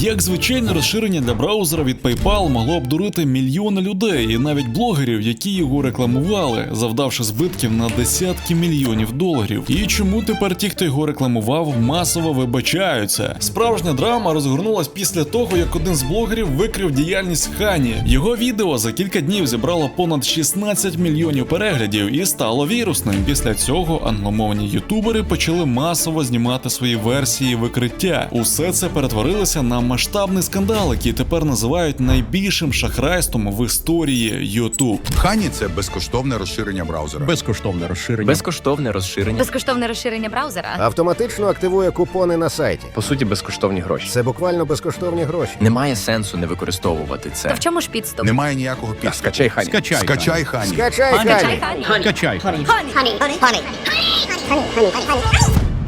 Як звичайне розширення для браузера від PayPal могло обдурити мільйони людей і навіть блогерів, які його рекламували, завдавши збитків на десятки мільйонів доларів. І чому тепер ті, хто його рекламував, масово вибачаються? Справжня драма розгорнулась після того, як один з блогерів викрив діяльність Хані. Його відео за кілька днів зібрало понад 16 мільйонів переглядів і стало вірусним. Після цього англомовні ютубери почали масово знімати свої версії викриття. Усе це перетворилося на масштабний скандал, який тепер називають найбільшим шахрайством в історії YouTube. Хані це безкоштовне розширення браузера. Безкоштовне розширення. Безкоштовне розширення. Безкоштовне розширення браузера. Автоматично активує купони на сайті. По суті, безкоштовні гроші. Це буквально безкоштовні гроші. Немає сенсу не використовувати То це. в чому ж підступ? Немає ніякого Так, скачай хані. Скачай. Скачай хані. Скачай Скачай Хані. Хані. Скачай. honey, honey, honey, honey, honey,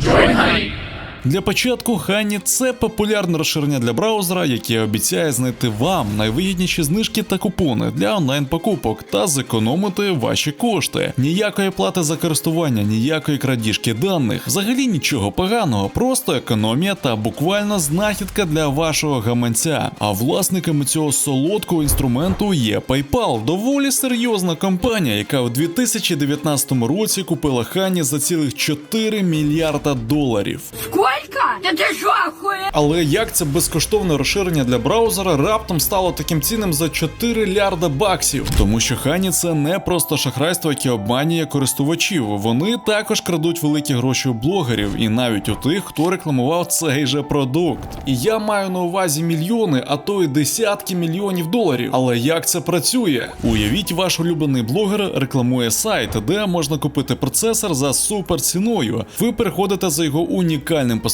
honey, honey. Для початку Хані це популярне розширення для браузера, яке обіцяє знайти вам найвигідніші знижки та купони для онлайн-покупок та зекономити ваші кошти. Ніякої плати за користування, ніякої крадіжки даних, взагалі нічого поганого, просто економія та буквально знахідка для вашого гаманця. А власниками цього солодкого інструменту є PayPal, доволі серйозна компанія, яка у 2019 році купила Хані за цілих 4 мільярда доларів. Сколько? Да ты что, охуел? Але як це безкоштовне розширення для браузера раптом стало таким цінним за 4 лярда баксів? Тому що Хані це не просто шахрайство, яке обманює користувачів. Вони також крадуть великі гроші у блогерів і навіть у тих, хто рекламував цей же продукт. І я маю на увазі мільйони, а то й десятки мільйонів доларів. Але як це працює? Уявіть, ваш улюблений блогер рекламує сайт, де можна купити процесор за супер ціною. Ви переходите за його унікальним посиланням,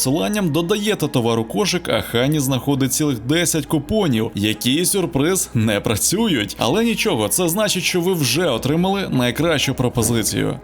додаєте товару кошик, а Хані знаходить цілих 10 купонів, які сюрприз не працюють. Але нічого, це значить, що ви вже отримали найкращу пропозицію.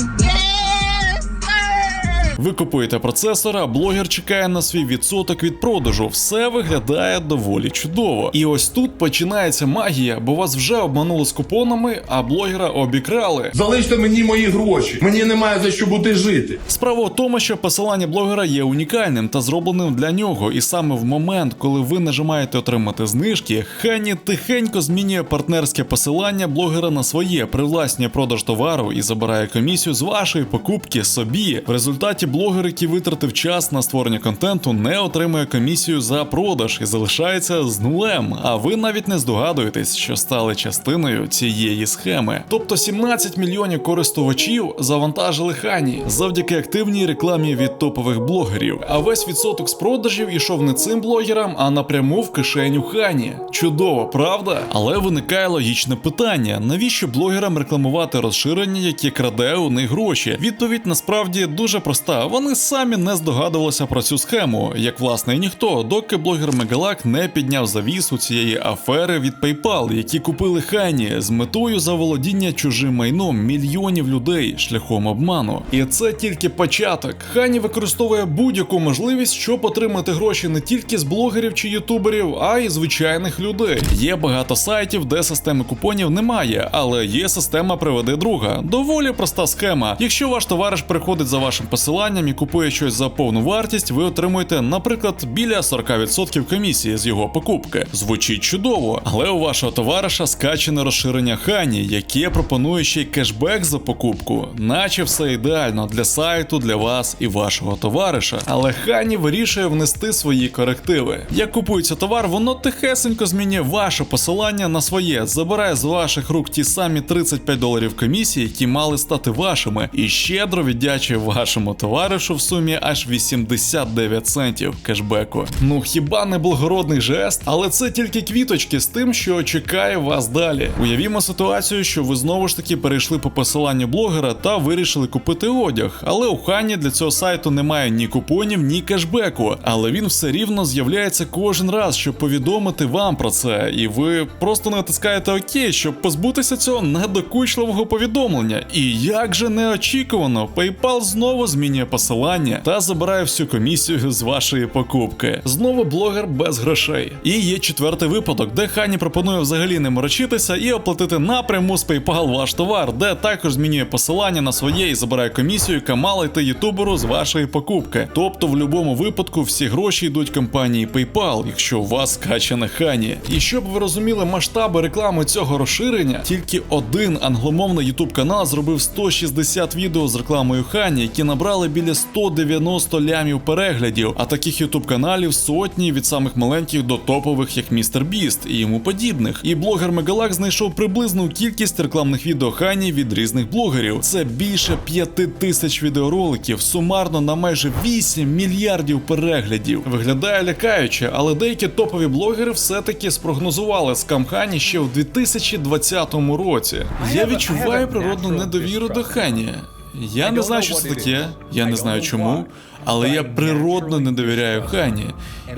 Ви купуєте процесор, а блогер чекає на свій відсоток від продажу. Все виглядає доволі чудово. І ось тут починається магія, бо вас вже обманули з купонами, а блогера обікрали. Залиште мені мої гроші. Мені немає за що бути жити. Справа в тому, що посилання блогера є унікальним та зробленим для нього, і саме в момент, коли ви нажимаєте отримати знижки, Хані тихенько змінює партнерське посилання блогера на своє, привласнює продаж товару і забирає комісію з вашої покупки собі. В результаті блогер, який витратив час на створення контенту, не отримує комісію за продаж і залишається з нулем. А ви навіть не здогадуєтесь, що стали частиною цієї схеми. Тобто 17 мільйонів користувачів завантажили Хані завдяки активній рекламі від топових блогерів. А весь відсоток з продажів ішов не цим блогерам, а напряму в кишеню Хані. Чудово, правда? Але виникає логічне питання: навіщо блогерам рекламувати розширення, яке краде у них гроші? Відповідь насправді дуже проста. Вони самі не здогадувалися про цю схему, як власне і ніхто, доки блогер Мегалак не підняв завісу цієї афери від PayPal, які купили Хані з метою заволодіння чужим майном мільйонів людей шляхом обману. І це тільки початок. Хані використовує будь-яку можливість, щоб отримати гроші не тільки з блогерів чи ютуберів, а й звичайних людей. Є багато сайтів, де системи купонів немає, але є система приведи друга. Доволі проста схема. Якщо ваш товариш приходить за вашим посиланням і купує щось за повну вартість, ви отримуєте, наприклад, біля 40% комісії з його покупки. Звучить чудово, але у вашого товариша скачане розширення Хані, яке пропонує ще й кешбек за покупку, наче все ідеально для сайту, для вас і вашого товариша. Але Хані вирішує внести свої корективи. Як купується товар, воно тихесенько змінює ваше посилання на своє, забирає з ваших рук ті самі 35 доларів комісії, які мали стати вашими, і щедро віддячує вашому товаришу в сумі аж 89 центів кешбеку. Ну хіба не благородний жест? Але це тільки квіточки з тим, що чекає вас далі. Уявімо ситуацію, що ви знову ж таки перейшли по посиланню блогера та вирішили купити одяг. Але у Хані для цього сайту немає ні купонів, ні кешбеку. Але він все рівно з'являється кожен раз, щоб повідомити вам про це. І ви просто натискаєте ОК, щоб позбутися цього недокучливого повідомлення. І як же неочікувано, PayPal знову змінює змінює посилання та забирає всю комісію з вашої покупки. Знову блогер без грошей. І є четвертий випадок, де Хані пропонує взагалі не морочитися і оплатити напряму з PayPal ваш товар, де також змінює посилання на своє і забирає комісію, яка мала йти ютуберу з вашої покупки. Тобто, в будь-якому випадку всі гроші йдуть компанії PayPal, якщо у вас скачана Хані. І щоб ви розуміли масштаби реклами цього розширення, тільки один англомовний YouTube канал зробив 160 відео з рекламою Хані, які набрали біля 190 лямів переглядів. А таких YouTube каналів сотні від самих маленьких до топових, як Містер Біст і йому подібних. І блогер Мегалак знайшов приблизну кількість рекламних відео Хані від різних блогерів. Це більше 5 тисяч відеороликів, сумарно на майже 8 мільярдів переглядів. Виглядає лякаюче, але деякі топові блогери все-таки спрогнозували скам Хані ще у 2020 році. Я відчуваю природну недовіру до Хані. Я не знаю, що це таке, я не знаю чому, але я природно не довіряю Хані.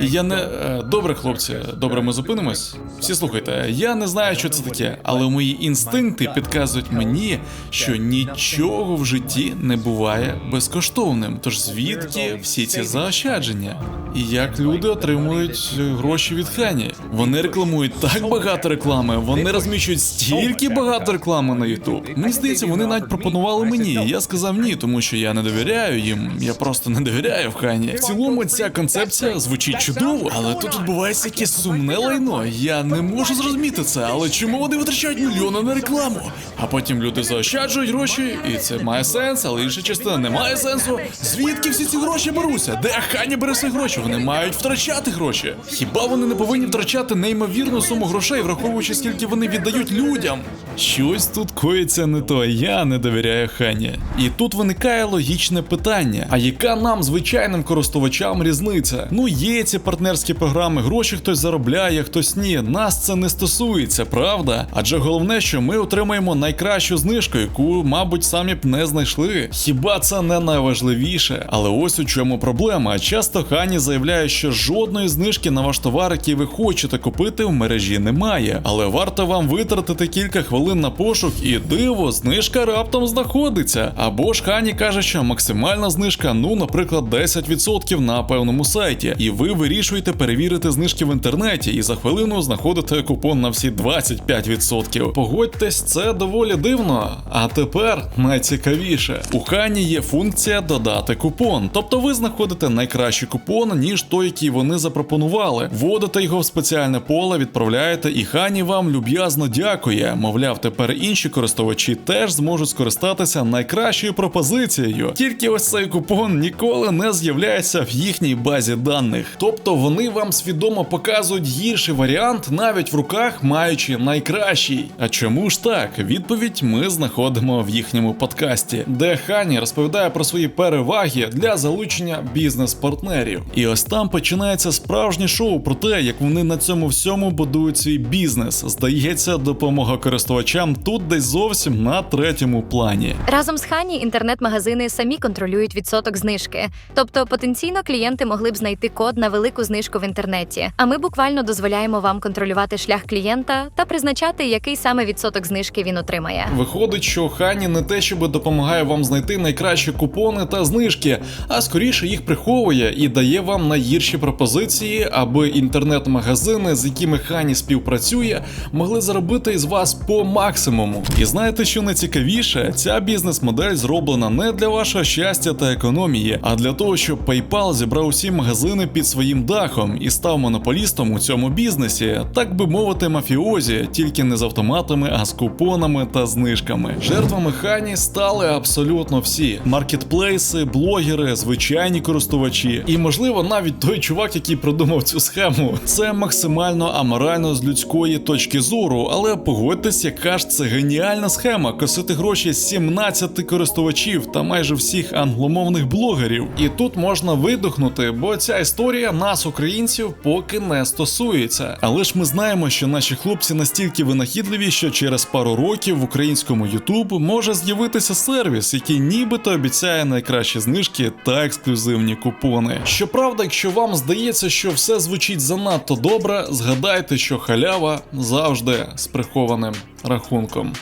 І я не. е, Добре, хлопці, добре, ми зупинимось. Всі слухайте, я не знаю, що це таке, але мої інстинкти підказують мені, що нічого в житті не буває безкоштовним. Тож звідки всі ці заощадження? І як люди отримують гроші від Хані? Вони рекламують так багато реклами, вони розміщують стільки багато реклами на YouTube. Мені здається, вони навіть пропонували мені. Я сказав ні, тому що я не довіряю їм. Я просто не довіряю в Хані. В цілому ця концепція звучить чудово, але тут відбувається якесь сумне лайно. Я не можу зрозуміти це, але чому вони витрачають мільйони на рекламу? А потім люди заощаджують гроші, і це має сенс, але інша частина не має сенсу. Звідки всі ці гроші беруться? Де Хані бере свої гроші? Вони мають втрачати гроші. Хіба вони не повинні втрачати неймовірну суму грошей, враховуючи скільки вони віддають людям? Щось тут коїться не то, я не довіряю Хані. І тут виникає логічне питання: а яка нам, звичайним користувачам, різниця? Ну, є ці партнерські програми, гроші хтось заробляє, хтось ні. Нас це не стосується, правда? Адже головне, що ми отримаємо найкращу знижку, яку, мабуть, самі б не знайшли. Хіба це не найважливіше? Але ось у чому проблема. Часто Хані заявляє, що жодної знижки на ваш товар, який ви хочете купити, в мережі немає. Але варто вам витратити кілька хвилин на пошук, і диво, знижка раптом знаходиться. Або ж Хані каже, що максимальна знижка, ну, наприклад, 10% на певному сайті, і ви вирішуєте перевірити знижки в інтернеті, і за хвилину знаходите купон на всі 25%. Погодьтесь, це доволі дивно. А тепер найцікавіше: у Хані є функція додати купон, тобто ви знаходите найкращий купон, ніж той, який вони запропонували. Вводите його в спеціальне поле, відправляєте, і Хані вам люб'язно дякує. Мовляв, тепер інші користувачі теж зможуть скористатися найкращою пропозицією. Тільки ось цей купон ніколи не з'являється в їхній базі даних. Тобто вони вам свідомо показують гірший варіант, навіть в руках маючи найкращий. А чому ж так? Відповідь ми знаходимо в їхньому подкасті, де Хані розповідає про свої переваги для залучення бізнес-партнерів. І ось там починається справжнє шоу про те, як вони на цьому всьому будують свій бізнес. Здається, допомога користувачам тут десь зовсім на третьому плані. Разом з Хані інтернет-магазини самі контролюють відсоток знижки. Тобто потенційно клієнти могли б знайти код на велику знижку в інтернеті. А ми буквально дозволяємо вам контролювати шлях клієнта та призначати, який саме відсоток знижки він отримає. Виходить, що Хані не те, щоб допомагає вам знайти найкращі купони та знижки, а скоріше їх приховує і дає вам найгірші пропозиції, аби інтернет-магазини, з якими Хані співпрацює, могли заробити із вас по максимуму. І знаєте, що найцікавіше? Ця бізнес-модель зроблена не для вашого щастя та економії, а для того, щоб PayPal зібрав усі магазини під своїм дахом і став монополістом у цьому бізнесі, так би мовити, мафіозі, тільки не з автоматами, а з купонами та знижками. Жертвами Хані стали абсолютно всі: маркетплейси, блогери, звичайні користувачі, і можливо навіть той чувак, який придумав цю схему. Це максимально аморально з людської точки зору, але погодьтесь, яка ж це геніальна схема косити гроші з 17 користувачів та майже всіх англомовних блогерів. І тут можна видохнути, бо ця історія нас, українців, поки не стосується. Але ж ми знаємо, що наші хлопці настільки винахідливі, що через пару років в українському YouTube може з'явитися сервіс, який нібито обіцяє найкращі знижки та ексклюзивні купони. Щоправда, якщо вам здається, що все звучить занадто добре, згадайте, що халява завжди з прихованим рахунком.